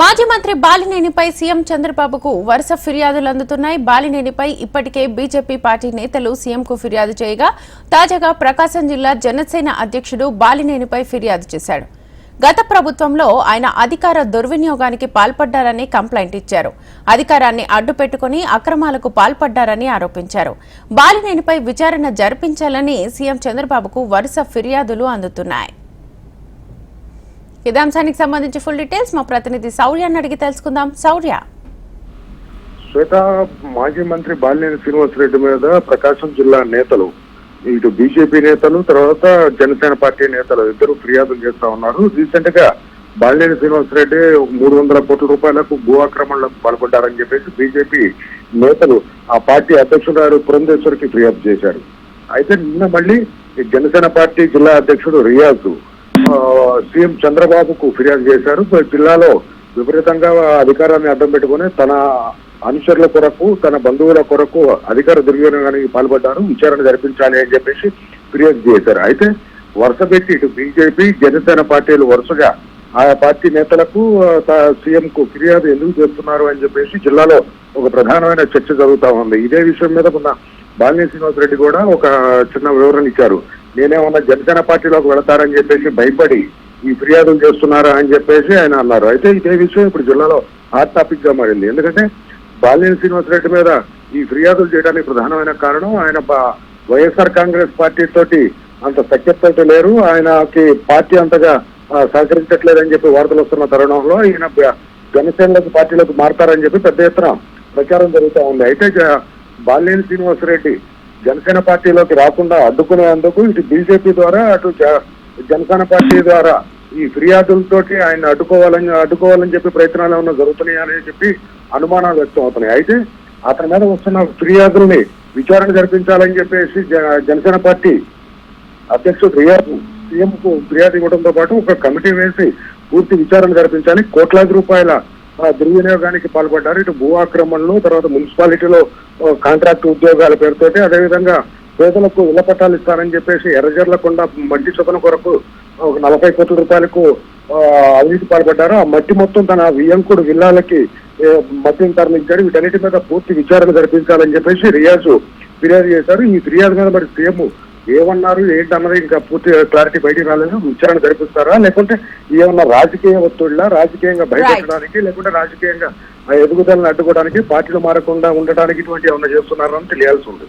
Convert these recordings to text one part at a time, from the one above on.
మాజీ మంత్రి బాలినేనిపై సీఎం చంద్రబాబుకు వరుస ఫిర్యాదులు అందుతున్నాయి. బాలినేనిపై ఇప్పటికే బీజేపీ పార్టీ నేతలు సీఎంకు ఫిర్యాదు చేయగా తాజాగా ప్రకాశం జిల్లా జనసేన అధ్యక్షుడు బాలినేనిపై ఫిర్యాదు చేశాడు. గత ప్రభుత్వంలో ఆయన అధికార దుర్వినియోగానికి పాల్పడ్డారని కంప్లైంట్ ఇచ్చారు. అధికారాన్ని అడ్డుపెట్టుకుని అక్రమాలకు పాల్పడ్డారని ఆరోపించారు. బాలినేనిపై విచారణ జరిపించాలని సీఎం చంద్రబాబుకు వరుస ఫిర్యాదులు అందుతున్నాయి. ఇదే అంశానికి సంబంధించి ఫుల్ డీటెయిల్స్ మా ప్రతినిధి శౌర్యాన్ని అడిగి తెలుసుకుందాం. శౌర్య శ్వేత మాజీ మంత్రి బాలినేని శ్రీనివాసరెడ్డి మీద ప్రకాశం జిల్లా నేతలు ఇటు బీజేపీ నేతలు తర్వాత జనసేన పార్టీ నేతలు ఇద్దరు ఫిర్యాదులు చేస్తా ఉన్నారు. రీసెంట్గా బాలినేని శ్రీనివాసరెడ్డి మూడు వందల కోట్ల రూపాయలకు భూ ఆక్రమణలకు పాల్పడ్డారని చెప్పేసి బీజేపీ నేతలు ఆ పార్టీ అధ్యక్షుడు పురంధేశ్వరికి ఫిర్యాదు చేశారు. అయితే నిన్న మళ్ళీ ఈ జనసేన పార్టీ జిల్లా అధ్యక్షుడు రియాజ్ ఆ, సీఎం చంద్రబాబుకు ఫిర్యాదు చేశారు. జిల్లాలో విపరీతంగా అధికారాన్ని అడ్డం పెట్టుకుని తన అనుచరుల కొరకు తన బంధువుల కొరకు అధికార దుర్వినియోగానికి పాల్పడ్డారు. విచారణ జరిపించాలి అని చెప్పేసి ఫిర్యాదు చేశారు. అయితే వరుస పెట్టి ఇటు బీజేపీ జనసేన పార్టీలు వరుసగా ఆయా పార్టీ నేతలకు సీఎం కు ఫిర్యాదు ఎందుకు చేస్తున్నారు అని చెప్పేసి జిల్లాలో ఒక ప్రధానమైన చర్చ జరుగుతా ఉంది. ఇదే విషయం మీద మొన్న బాలినేని శ్రీనివాసరెడ్డి కూడా ఒక చిన్న వివరణ ఇచ్చారు. నేనేమన్నా జనసేన పార్టీలోకి వెళతారని చెప్పేసి భయపడి ఈ ఫిర్యాదులు చేస్తున్నారా అని చెప్పేసి ఆయన అన్నారు. అయితే ఇదే విషయం ఇప్పుడు జిల్లాలో హాట్ టాపిక్గా మారింది. ఎందుకంటే బాలినేని శ్రీనివాసరెడ్డి మీద ఈ ఫిర్యాదులు చేయడానికి ప్రధానమైన కారణం ఆయన వైఎస్ఆర్ కాంగ్రెస్ పార్టీ తోటి అంత సఖ్యతతో లేరు. ఆయనకి పార్టీ అంతగా సహకరించట్లేదని చెప్పి వార్తలు వస్తున్న తరుణంలో ఈయన జనసేనలకు పార్టీలకు పార్టీలోకి మారతారని చెప్పి పెద్ద ఎత్తున ప్రచారం జరుగుతూ ఉంది. అయితే జ- బాలినేని శ్రీనివాసరెడ్డి జనసేన పార్టీలోకి రాకుండా అడ్డుకునేందుకు ఇటు బీజేపీ ద్వారా అటు జనసేన పార్టీ ద్వారా ఈ ఫిర్యాదులతో ఆయన అడ్డుకోవాలని అడ్డుకోవాలని చెప్పి ప్రయత్నాలు ఏమైనా జరుగుతున్నాయి అని చెప్పి అనుమానాలు వ్యక్తం అవుతున్నాయి. అయితే అతని మీద వస్తున్న ఫిర్యాదుల్ని విచారణ జరిపించాలని చెప్పేసి జ- జనసేన పార్టీ అధ్యక్షుడు రియాజ్ సీఎం కు ఫిర్యాదు ఇవ్వడంతో పాటు ఒక కమిటీ వేసి పూర్తి విచారణ జరిపించాలి. కోట్లాది రూపాయల దుర్వినియోగానికి పాల్పడ్డారు. ఇటు భూ ఆక్రమణలు తర్వాత మున్సిపాలిటీలో కాంట్రాక్ట్ ఉద్యోగాల పేరుతోటి అదేవిధంగా పేదలకు ఇళ్ళ పట్టాలు ఇస్తారని చెప్పేసి ఎర్రజర్లకొండ మట్టి చొప్పున కొరకు ఒక నలభై కోట్ల రూపాయలకు అవినీతి పాల్పడ్డారు. ఆ మట్టి మొత్తం తన వియంకుడు విల్లాలకి మద్యం తరలించాడు వీటన్నిటి మీద పూర్తి విచారణ జరిపించాలని చెప్పేసి రియాజు ఫిర్యాదు చేశారు. ఈ ఫిర్యాదు మీద మరి సీఎం ఏమన్నారు ఏంటన్నది ఇంకా పూర్తి క్లారిటీ బయటికి రాలేదు. విచారణ జరిపిస్తారా? లేకుంటే ఏమన్నా రాజకీయ ఒత్తిడిలా రాజకీయంగా బయటపడడానికి లేకుంటే రాజకీయంగా ఆ ఎదుగుదలను అడ్డుకోవడానికి పార్టీలు మారకుండా ఉండడానికి ఇటువంటి ఏమన్నా చేస్తున్నారని తెలియాల్సి ఉంది.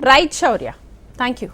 Right, Shaurya. Thank you.